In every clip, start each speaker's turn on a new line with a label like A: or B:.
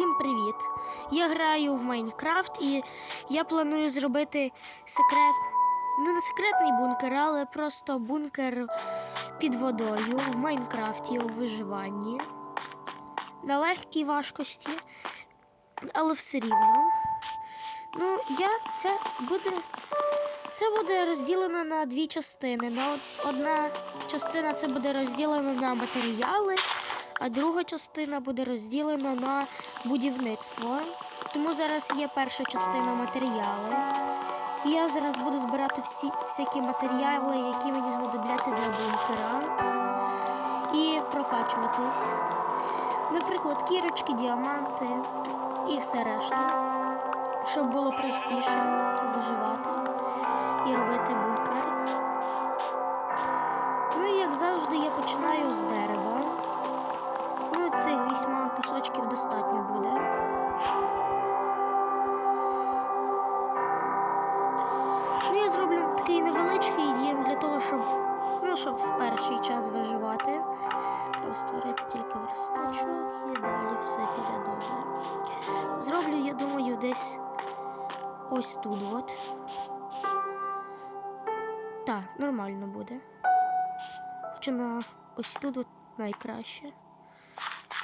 A: Всім привіт! Я граю в Майнкрафт і я планую зробити секрет. Ну, не секретний бункер, але просто бункер під водою в Майнкрафті у виживанні. На легкій важкості, але все рівно. Ну, я це буде. Це буде розділено на дві частини. На одна частина це буде розділена на матеріали, а друга частина буде розділена на будівництво. Тому зараз є перша частина матеріали. І я зараз буду збирати всі всякі матеріали, які мені знадобляться для бункера. І прокачуватись. Наприклад, кірочки, діаманти і все решта. Щоб було простіше виживати і робити бункер. Ну і як завжди, я починаю з дерева. Цих вісьма кусочків достатньо буде. Ну, я зроблю такий невеличкий дім для того, щоб, ну, щоб в перший час виживати. Треба створити тільки верстачок і далі все піде добре. Зроблю, я думаю, десь ось тут от. Так, нормально буде. Хоча на ось тут от найкраще.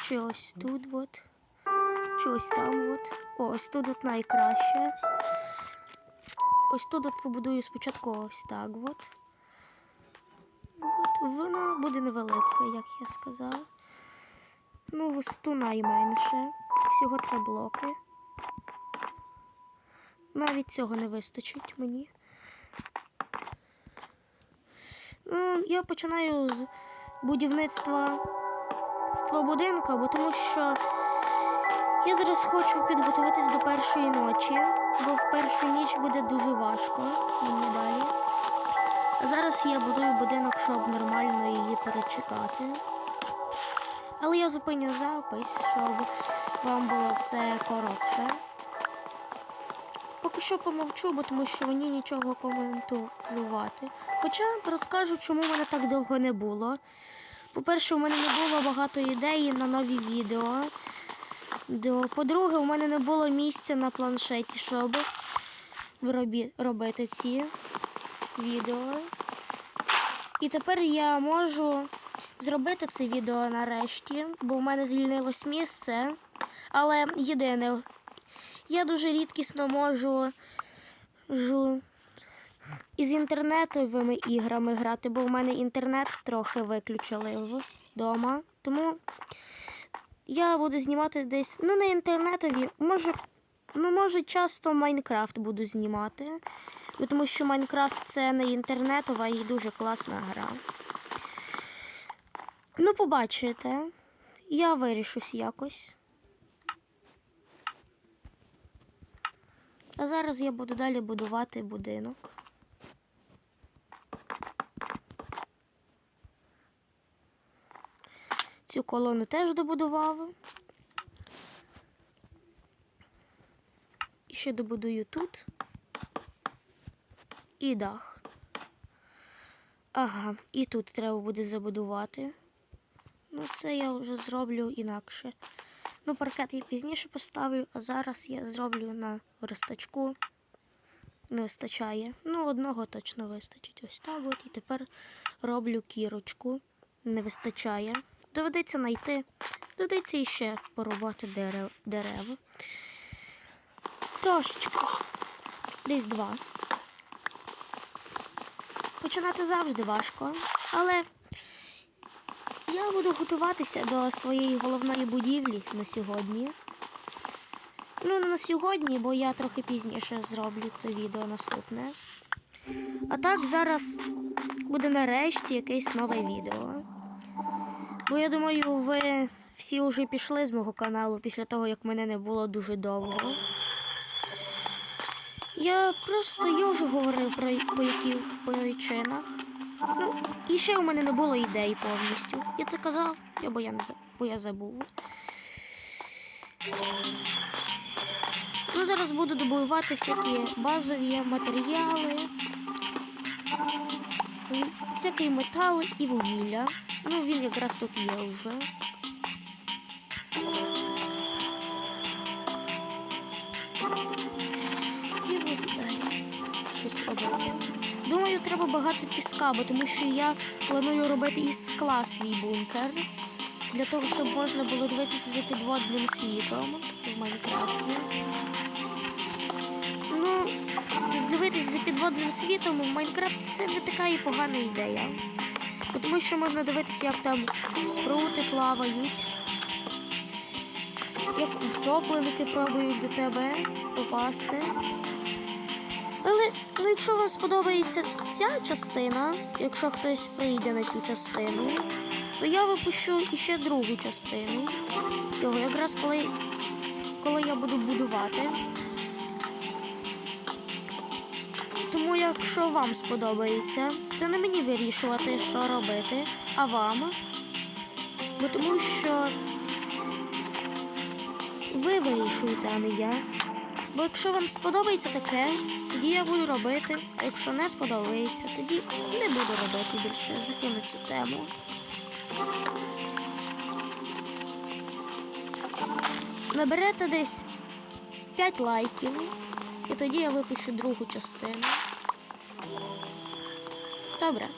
A: Чи ось тут от. Чи там от. Ось тут от найкраще. Ось тут от побудую спочатку ось так от. От вона буде невелика, як я сказав. Ну, висоту найменше. Всього три блоки. Навіть цього не вистачить мені. Ну, я починаю з будівництва ства будинка, бо тому що я зараз хочу підготуватись до першої ночі, бо в першу ніч буде дуже важко мені далі. А зараз я будую будинок, щоб нормально її перечекати. Але я зупиню запис, щоб вам було все коротше. Поки що помовчу, бо тому що мені нічого коментувати. Хоча розкажу, чому мене так довго не було. По-перше, у мене не було багато ідей на нові відео. По-друге, у мене не було місця на планшеті, щоб робити ці відео. І тепер я можу зробити це відео нарешті, бо в мене звільнилось місце. Але єдине, я дуже рідкісно можу жу, із інтернетовими іграми грати, бо в мене інтернет трохи виключили вдома. Тому я буду знімати десь, ну, не інтернетові, може, ну, може, часто Майнкрафт буду знімати. Тому що Майнкрафт це не інтернетова і дуже класна гра. Ну, побачите. Я вирішусь якось. А зараз я буду далі будувати будинок. Цю колону теж добудував. І ще добудую тут. І дах. Ага, і тут треба буде забудувати. Ну, це я вже зроблю інакше. Ну, паркет я пізніше поставлю, а зараз я зроблю на верстачку. Не вистачає. Ну, одного точно вистачить. Ось так от. І тепер роблю кірочку. Не вистачає. Доведеться знайти. Доведеться іще порубати дерев, дерева. Трошечки. Десь два. Починати завжди важко, але я буду готуватися до своєї головної будівлі на сьогодні. Ну, не на сьогодні, бо я трохи пізніше зроблю це відео наступне. А так зараз буде нарешті якесь нове відео. Бо я думаю, ви всі вже пішли з мого каналу після того, як мене не було дуже довго. Я просто я вже говорив про по яких причинах. Ну, і ще у мене не було ідей повністю. Я це казав, бо я не бо я забув. Ну, зараз буду добувати всякі базові матеріали, всякий метал і вугілля. Ну, він якраз тут є вже. І буду далі щось робити. Думаю, треба багато піска, бо тому що я планую робити із скла свій бункер. Для того, щоб можна було дивитися за підводним світом в Майнкрафті. Ну, дивитися за підводним світом в Майнкрафті це не така і погана ідея. Тому що можна дивитися, як там спрути плавають, як втопленики пробують до тебе попасти. Але ну, якщо вам сподобається ця частина, якщо хтось прийде на цю частину, то я випущу іще другу частину цього, якраз коли, коли я буду будувати. Якщо вам сподобається, це не мені вирішувати, що робити, а вам. Бо тому що ви вирішуєте, а не я. Бо якщо вам сподобається таке, тоді я буду робити. А якщо не сподобається, тоді не буду робити більше. Закину цю тему. Наберете десь 5 лайків, і тоді я випущу другу частину. Добре.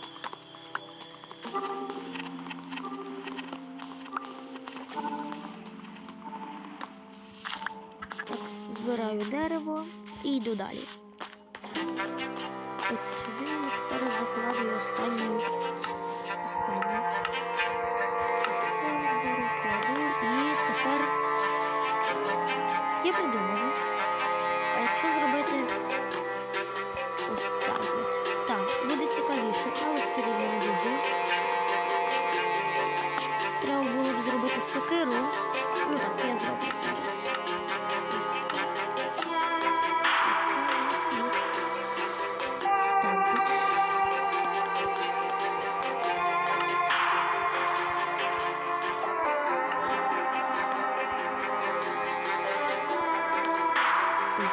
A: Так, збираю дерево і йду далі. От сюди і тепер закладую останню останню. Ось це беру, кладу і тепер я придумав. Зараз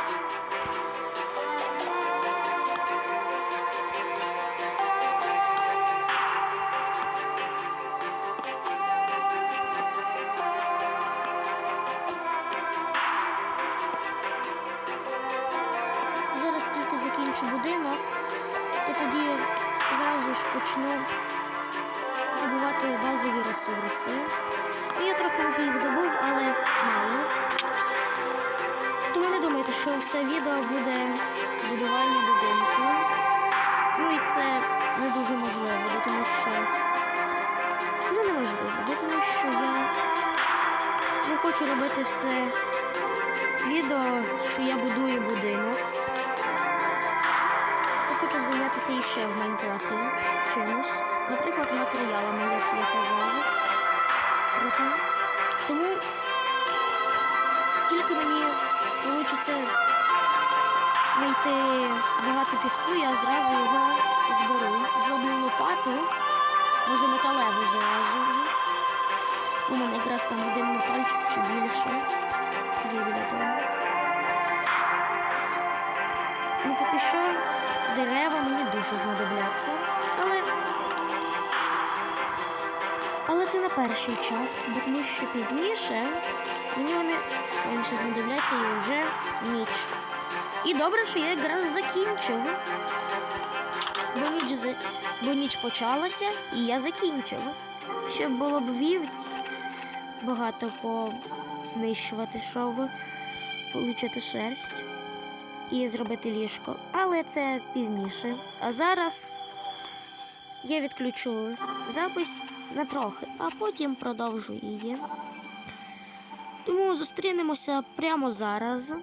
A: тільки закінчу будинок, то тоді зразу ж почну добувати базові ресурси. Я трохи вже їх добув, але мало що все відео буде будування будинку. Ну і це не дуже можливо, тому що ну неможливо, тому що я не хочу робити все відео, що я будую будинок. Я хочу зайнятися іще в Майнкрафті чимось. Наприклад, на 3 вийде знайти багато піску, я зразу його зберу. Зроблю лопату, може металеву зразу вже. У мене якраз там один метальчик чи більше. Є біля того. Ну, поки що дерева мені дуже знадобляться. Але. Це на перший час, бо тому що пізніше мені вони менше знадобляться і вже ніч. І добре, що я якраз закінчив. Бо ніч, бо ніч почалася і я закінчив. Щоб було б вівць багато познищувати, щоб отримати шерсть і зробити ліжко. Але це пізніше. А зараз я відключу запис на трохи, а потім продовжу її. Тому зустрінемося прямо зараз.